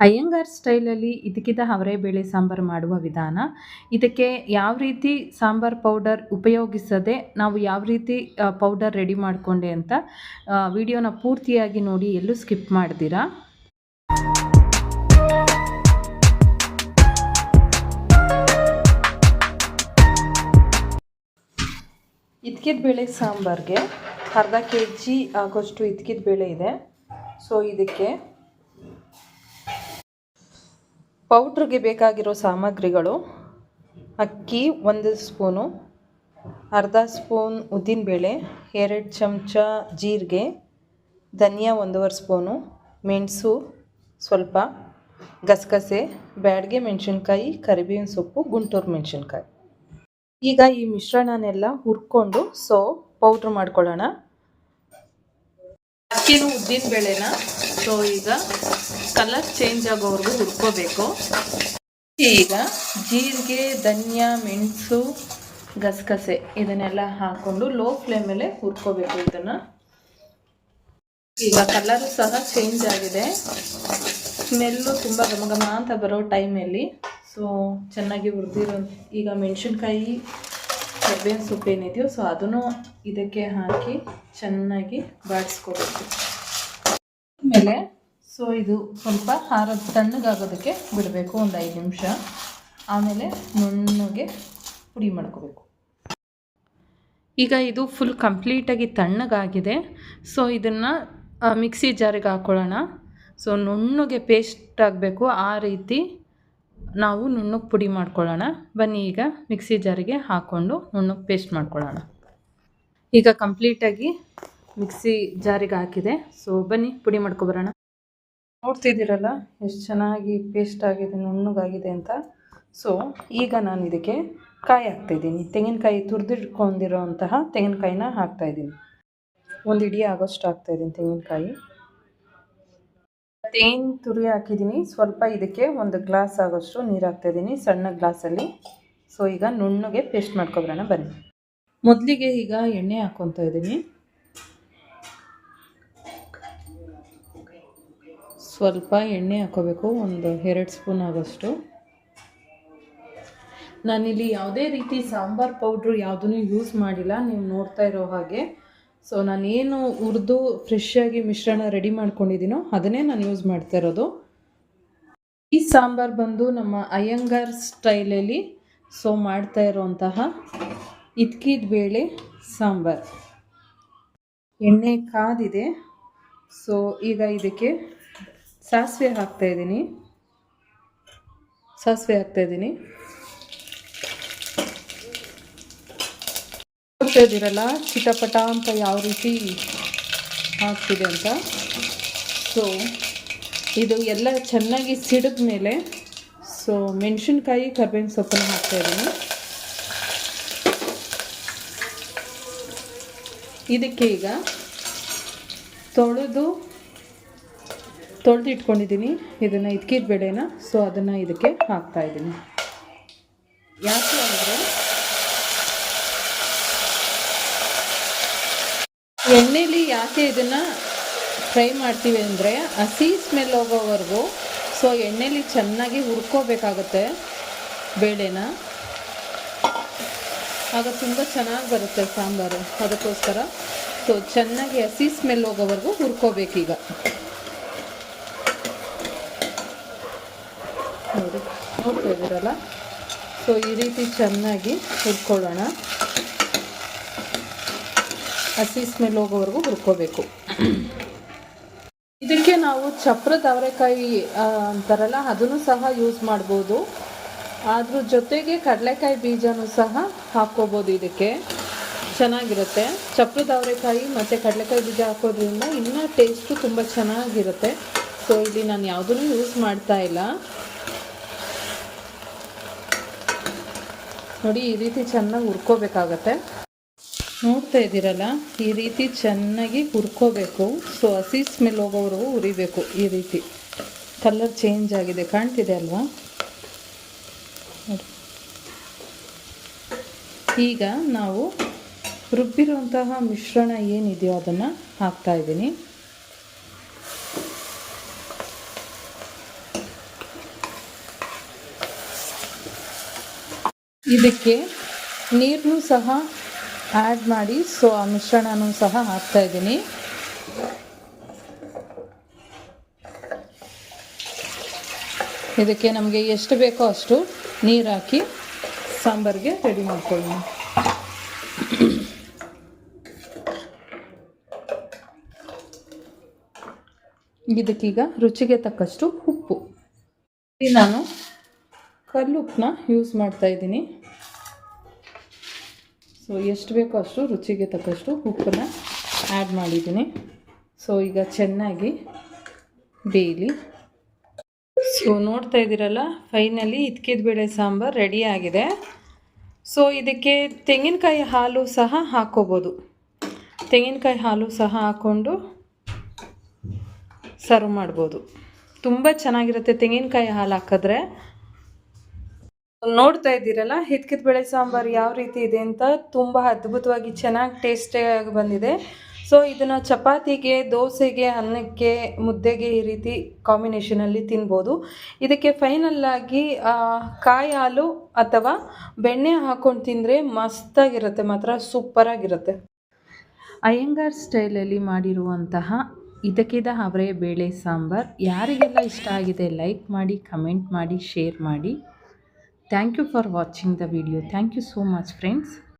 ಅಯ್ಯಂಗಾರ್ ಸ್ಟೈಲಲ್ಲಿ ಇದಕ್ಕಿದ್ದ ಅವರೆಬೇಳೆ ಸಾಂಬಾರು ಮಾಡುವ ವಿಧಾನ. ಇದಕ್ಕೆ ಯಾವ ರೀತಿ ಸಾಂಬಾರು ಪೌಡರ್ ಉಪಯೋಗಿಸದೆ ನಾವು ಯಾವ ರೀತಿ ಪೌಡರ್ ರೆಡಿ ಮಾಡಿಕೊಂಡೆ ಅಂತ ವಿಡಿಯೋನ ಪೂರ್ತಿಯಾಗಿ ನೋಡಿ ಎಲ್ಲೂ ಸ್ಕಿಪ್ ಮಾಡ್ದಿರಾ ಇದ್ಕಿದ ಬೇಳೆ ಸಾಂಬಾರಿಗೆ ಅರ್ಧ ಕೆ ಜಿ ಆಗೋಷ್ಟು ಇದ್ಕಿದ ಬೇಳೆ ಇದೆ. ಸೊ ಇದಕ್ಕೆ ಪೌಡ್ರಿಗೆ ಬೇಕಾಗಿರೋ ಸಾಮಗ್ರಿಗಳು, ಅಕ್ಕಿ ಒಂದು ಸ್ಪೂನು, ಅರ್ಧ ಸ್ಪೂನ್ ಉದ್ದಿನಬೇಳೆ, ಎರಡು ಚಮಚ ಜೀರಿಗೆ, ಧನಿಯಾ ಒಂದೂವರೆ ಸ್ಪೂನು, ಮೆಣಸು ಸ್ವಲ್ಪ, ಗಸಗಸೆ, ಬ್ಯಾಡಗೆ ಮೆಣಸಿನ್ಕಾಯಿ, ಕರಿಬೇವಿನ ಸೊಪ್ಪು, ಗುಂಟೂರು ಮೆಣಸಿನ್ಕಾಯಿ. ಈಗ ಈ ಮಿಶ್ರಣನೆಲ್ಲ ಹುರ್ಕೊಂಡು, ಸೋ, ಪೌಡ್ರ್ ಮಾಡ್ಕೊಳ್ಳೋಣ. ಅಕ್ಕಿನೂ ಉದ್ದಿನ ಬೇಳೆನ? ಸೊ ಈಗ ಕಲರ್ ಚೇಂಜ್ ಆಗೋವರೆಗೂ ಹುರ್ಕೋಬೇಕು. ಈಗ ಜೀರಿಗೆ, ಧನಿಯಾ, ಮೆಣಸು, ಗಸಗಸೆ ಇದನ್ನೆಲ್ಲ ಹಾಕ್ಕೊಂಡು ಲೋ ಫ್ಲೇಮಲ್ಲೇ ಹುರ್ಕೋಬೇಕು ಇದನ್ನು. ಈಗ ಕಲರ್ ಸಹ ಚೇಂಜ್ ಆಗಿದೆ. ಸ್ಮೆಲ್ಲು ತುಂಬ ಘಮ ಘಮ ಅಂತ ಬರೋ ಟೈಮಲ್ಲಿ ಸೊ ಚೆನ್ನಾಗಿ ಹುರಿದಿರೋ ಈಗ ಮೆಣಸಿನ್ಕಾಯಿ ಕರ್ಬೇವಿನ ಸೊಪ್ಪು ಏನಿದೆಯೋ ಸೊ ಅದನ್ನು ಇದಕ್ಕೆ ಹಾಕಿ ಚೆನ್ನಾಗಿ ಬಾಡಿಸ್ಕೋಬೇಕು. ಆಮೇಲೆ ಸೊ ಇದು ಸ್ವಲ್ಪ ಹಾರದ ತಣ್ಣಗಾಗೋದಕ್ಕೆ ಬಿಡಬೇಕು, ಒಂದು ಐದು ನಿಮಿಷ. ಆಮೇಲೆ ನುಣ್ಣಗೆ ಪುಡಿ ಮಾಡ್ಕೋಬೇಕು. ಈಗ ಇದು ಫುಲ್ ಕಂಪ್ಲೀಟಾಗಿ ತಣ್ಣಗಾಗಿದೆ. ಸೊ ಇದನ್ನು ಮಿಕ್ಸಿ ಜಾರಿಗೆ ಹಾಕ್ಕೊಳ್ಳೋಣ ಸೊ ನುಣ್ಣಗೆ ಪೇಸ್ಟ್ ಆಗಬೇಕು ಆ ರೀತಿ. ನಾವು ನುಣ್ಣಗೆ ಪುಡಿ ಮಾಡ್ಕೊಳ್ಳೋಣ. ಬನ್ನಿ ಈಗ ಮಿಕ್ಸಿ ಜಾರಿಗೆ ಹಾಕ್ಕೊಂಡು ನುಣ್ಣಗೆ ಪೇಸ್ಟ್ ಮಾಡ್ಕೊಳ್ಳೋಣ. ಈಗ ಕಂಪ್ಲೀಟಾಗಿ ಮಿಕ್ಸಿ ಜಾರಿಗೆ ಹಾಕಿದೆ. ಸೊ, ಬನ್ನಿ ಪುಡಿ ಮಾಡ್ಕೊಬರೋಣ. ನೋಡ್ತಿದ್ದೀರಲ್ಲ, ಎಷ್ಟು ಚೆನ್ನಾಗಿ ಪೇಸ್ಟ್ ಆಗಿದೆ ನುಣ್ಣಗಾಗಿದೆ ಅಂತ. ಸೊ, ಈಗ ನಾನು ಇದಕ್ಕೆ ಕಾಯಿ ಹಾಕ್ತಾಯಿದ್ದೀನಿ ತೆಂಗಿನಕಾಯಿ ತುರಿದಿಟ್ಕೊಂಡಿರೋ ಅಂತಹ ತೆಂಗಿನಕಾಯಿನ ಹಾಕ್ತಾಯಿದ್ದೀನಿ ಒಂದು ಇಡೀ ಆಗೋಷ್ಟು ಹಾಕ್ತಾಯಿದ್ದೀನಿ ತೆಂಗಿನಕಾಯಿ. ತೇನ್ ತುರಿ ಹಾಕಿದ್ದೀನಿ. ಸ್ವಲ್ಪ ಇದಕ್ಕೆ ಒಂದು ಗ್ಲಾಸ್ ಆಗೋಷ್ಟು ನೀರು ಹಾಕ್ತಾಯಿದ್ದೀನಿ ಸಣ್ಣ ಗ್ಲಾಸಲ್ಲಿ. ಸೊ ಈಗ ನುಣ್ಣಗೆ ಪೇಸ್ಟ್ ಮಾಡ್ಕೊಬರೋಣ. ಬನ್ನಿ. ಮೊದಲಿಗೆ ಈಗ ಎಣ್ಣೆ ಹಾಕ್ಕೊತಾ ಇದ್ದೀನಿ. ಸ್ವಲ್ಪ ಎಣ್ಣೆ ಹಾಕೋಬೇಕು. ಒಂದು ಎರಡು ಸ್ಪೂನ್ ಆಗೋಷ್ಟು. ನಾನಿಲ್ಲಿ ಯಾವುದೇ ರೀತಿ ಸಾಂಬಾರ್ ಪೌಡ್ರು ಯಾವುದೂ ಯೂಸ್ ಮಾಡಿಲ್ಲ. ನೀವು ನೋಡ್ತಾ ಇರೋ ಹಾಗೆ. ಸೊ ನಾನೇನು ಹುರಿದು ಫ್ರೆಶ್ಶಾಗಿ ಮಿಶ್ರಣ ರೆಡಿ ಮಾಡ್ಕೊಂಡಿದ್ದೀನೋ ಅದನ್ನೇ ನಾನು ಯೂಸ್ ಮಾಡ್ತಾ ಇರೋದು. ಈ ಸಾಂಬಾರು ಬಂದು ನಮ್ಮ ಅಯ್ಯಂಗಾರ್ ಸ್ಟೈಲಲ್ಲಿ ಸೊ ಮಾಡ್ತಾ ಇರೋಂತಹ ಇದ್ಕಿದ ಬೇಳೆ ಸಾಂಬಾರು. ಎಣ್ಣೆ ಕಾದಿದೆ. ಸೊ ಈಗ ಇದಕ್ಕೆ ಸಾಸಿವೆ ಹಾಕ್ತಾಯಿದ್ದೀನಿ ಸಾಸಿವೆ ಹಾಕ್ತಾಯಿದ್ದೀನಿ ನೋಡ್ತಾ ಇದ್ದೀರಲ್ಲ ಚಿಟಪಟ ಅಂತ ಯಾವ ರೀತಿ ಆಗ್ತಿದೆ ಅಂತ. ಸೊ ಇದು ಎಲ್ಲ ಚೆನ್ನಾಗಿ ಸಿಡಿದ ಮೇಲೆ ಸೊ ಮೆಣಸಿನ್ಕಾಯಿ ಕರ್ಬೇವಿನ ಸೊಪ್ಪನ್ನು ಹಾಕ್ತಾಯಿದ್ದೀನಿ ಇದಕ್ಕೆ ಈಗ ತೊಳೆದು ತೊಳೆದು ಇಟ್ಕೊಂಡಿದ್ದೀನಿ ಇದನ್ನು ಇದ್ಕಿದ ಬೇಳೆನ ಸೊ ಅದನ್ನು ಇದಕ್ಕೆ ಹಾಕ್ತಾಯಿದ್ದೀನಿ ಯಾಕೆ ಅಂದರೆ ಎಣ್ಣೆಲಿ ಯಾಕೆ ಇದನ್ನು ಫ್ರೈ ಮಾಡ್ತೀವಿ ಅಂದರೆ ಹಸಿ ಸ್ಮೆಲ್ ಹೋಗೋವರೆಗೂ ಸೊ ಎಣ್ಣೆಲಿ ಚೆನ್ನಾಗಿ ಹುರ್ಕೋಬೇಕಾಗುತ್ತೆ ಬೇಳೆನ. ಆಗ ತುಂಬ ಚೆನ್ನಾಗಿ ಬರುತ್ತೆ ಸಾಂಬಾರು. ಅದಕ್ಕೋಸ್ಕರ ಸೊ ಚೆನ್ನಾಗಿ ಹಸಿ ಸ್ಮೆಲ್ ಹೋಗೋವರೆಗೂ ಹುರ್ಕೋಬೇಕೀಗ ನೋಡಿ, ನೋಡ್ತಾ ಇದ್ದೀರಲ್ಲ? ಸೊ ಈ ರೀತಿ ಚೆನ್ನಾಗಿ ಹುರ್ಕೊಳ್ಳೋಣ. ಹಸಿ ಸ್ಮೆಲ್ ಹೋಗೋವರೆಗೂ ಹುರ್ಕೋಬೇಕು. ಇದಕ್ಕೆ ನಾವು ಚಪ್ರದ ಅವರೆಕಾಯಿ ಅಂತಾರಲ್ಲ, ಅದನ್ನು ಸಹ ಯೂಸ್ ಮಾಡ್ಬೋದು. ಅದ್ರ ಜೊತೆಗೆ ಕಡಲೆಕಾಯಿ ಬೀಜನೂ ಸಹ ಹಾಕ್ಕೋಬೋದು ಇದಕ್ಕೆ. ಚೆನ್ನಾಗಿರುತ್ತೆ. ಚಪ್ರದ ಅವರೆಕಾಯಿ ಮತ್ತು ಕಡಲೆಕಾಯಿ ಬೀಜ ಹಾಕೋದ್ರಿಂದ ಇನ್ನೂ ಟೇಸ್ಟು ತುಂಬ ಚೆನ್ನಾಗಿರುತ್ತೆ. ಸೊ ಇಲ್ಲಿ ನಾನು ಯಾವುದನ್ನು ಯೂಸ್ ಮಾಡ್ತಾ ಇಲ್ಲ. ನೋಡಿ, ಈ ರೀತಿ ಚೆನ್ನಾಗಿ ಹುರ್ಕೋಬೇಕಾಗತ್ತೆ. ನೋಡ್ತಾ ಇದ್ದೀರಲ್ಲ, ಈ ರೀತಿ ಚೆನ್ನಾಗಿ ಹುರ್ಕೋಬೇಕು. ಸೊ ಹಸಿ ಸ್ಮೆಲ್ ಹೋಗೋರು ಹುರಿಬೇಕು ಈ ರೀತಿ. ಕಲರ್ ಚೇಂಜ್ ಆಗಿದೆ. ಕಾಣ್ತಿದೆ ಅಲ್ವಾ? ಈಗ ನಾವು ರುಬ್ಬಿರುವಂತಹ ಮಿಶ್ರಣ ಏನಿದೆಯೋ ಅದನ್ನು ಹಾಕ್ತಾಯಿದ್ದೀನಿ ಇದಕ್ಕೆ ನೀರನ್ನು ಸಹ ಆ್ಯಡ್ ಮಾಡಿ ಸೊ ಆ ಮಿಶ್ರಣನೂ ಸಹ ಹಾಕ್ತಾ ಇದ್ದೀನಿ. ಇದಕ್ಕೆ ನಮಗೆ ಎಷ್ಟು ಬೇಕೋ ಅಷ್ಟು ನೀರು ಹಾಕಿ ಸಾಂಬಾರಿಗೆ ರೆಡಿ ಮಾಡ್ಕೊಳ್ಳೋಣ. ಇದಕ್ಕೀಗ ರುಚಿಗೆ ತಕ್ಕಷ್ಟು ಉಪ್ಪು. ನಾನು ಕಲ್ಲುಪ್ಪನ್ನ ಯೂಸ್ ಮಾಡ್ತಾ ಇದ್ದೀನಿ. ಸೊ ಎಷ್ಟು ಬೇಕೋ ಅಷ್ಟು ರುಚಿಗೆ ತಕ್ಕಷ್ಟು ಉಪ್ಪನ್ನ ಆ್ಯಡ್ ಮಾಡಿದ್ದೀನಿ. ಸೊ ಈಗ ಚೆನ್ನಾಗಿ ಬೇಯಲಿ. ಸೊ ನೋಡ್ತಾ ಇದ್ದೀರಲ್ಲ ಫೈನಲಿ ಇದ್ಕಿದ ಬೇಳೆ ಸಾಂಬಾರು ರೆಡಿ ಆಗಿದೆ. ಸೊ ಇದಕ್ಕೆ ತೆಂಗಿನಕಾಯಿ ಹಾಲು ಸಹ ಹಾಕೋಬೋದು. ತೆಂಗಿನಕಾಯಿ ಹಾಲು ಸಹ ಹಾಕ್ಕೊಂಡು ಸರ್ವ್ ಮಾಡ್ಬೋದು. ತುಂಬ ಚೆನ್ನಾಗಿರುತ್ತೆ ತೆಂಗಿನಕಾಯಿ ಹಾಲು ಹಾಕಿದ್ರೆ. ನೋಡ್ತಾ ಇದ್ದೀರಲ್ಲ, ಹಿತ್ಕಿದ ಬೇಳೆ ಸಾಂಬಾರು ಯಾವ ರೀತಿ ಇದೆ ಅಂತ ತುಂಬ ಅದ್ಭುತವಾಗಿ ಚೆನ್ನಾಗಿ ಟೇಸ್ಟಿಯಾಗಿ ಬಂದಿದೆ. ಸೊ ಇದನ್ನು ಚಪಾತಿಗೆ, ದೋಸೆಗೆ, ಅನ್ನಕ್ಕೆ, ಮುದ್ದೆಗೆ ಈ ರೀತಿ ಕಾಂಬಿನೇಷನಲ್ಲಿ ತಿನ್ಬೋದು. ಇದಕ್ಕೆ ಫೈನಲ್ಲಾಗಿ ಕಾಯಿ ಹಾಲು ಅಥವಾ ಬೆಣ್ಣೆ ಹಾಕ್ಕೊಂಡು ತಿಂದರೆ ಮಸ್ತಾಗಿರುತ್ತೆ, ಮಾತ್ರ ಸೂಪರಾಗಿರುತ್ತೆ. ಅಯ್ಯಂಗಾರ್ ಸ್ಟೈಲಲ್ಲಿ ಮಾಡಿರುವಂತಹ ಇದಕ್ಕಿದ ಅವರೇ ಬೇಳೆ ಸಾಂಬಾರ್. ಯಾರಿಗೆಲ್ಲ ಇಷ್ಟ ಆಗಿದೆ ಲೈಕ್ ಮಾಡಿ ಕಮೆಂಟ್ ಮಾಡಿ ಶೇರ್ ಮಾಡಿ. Thank you for watching the video. Thank you so much friends.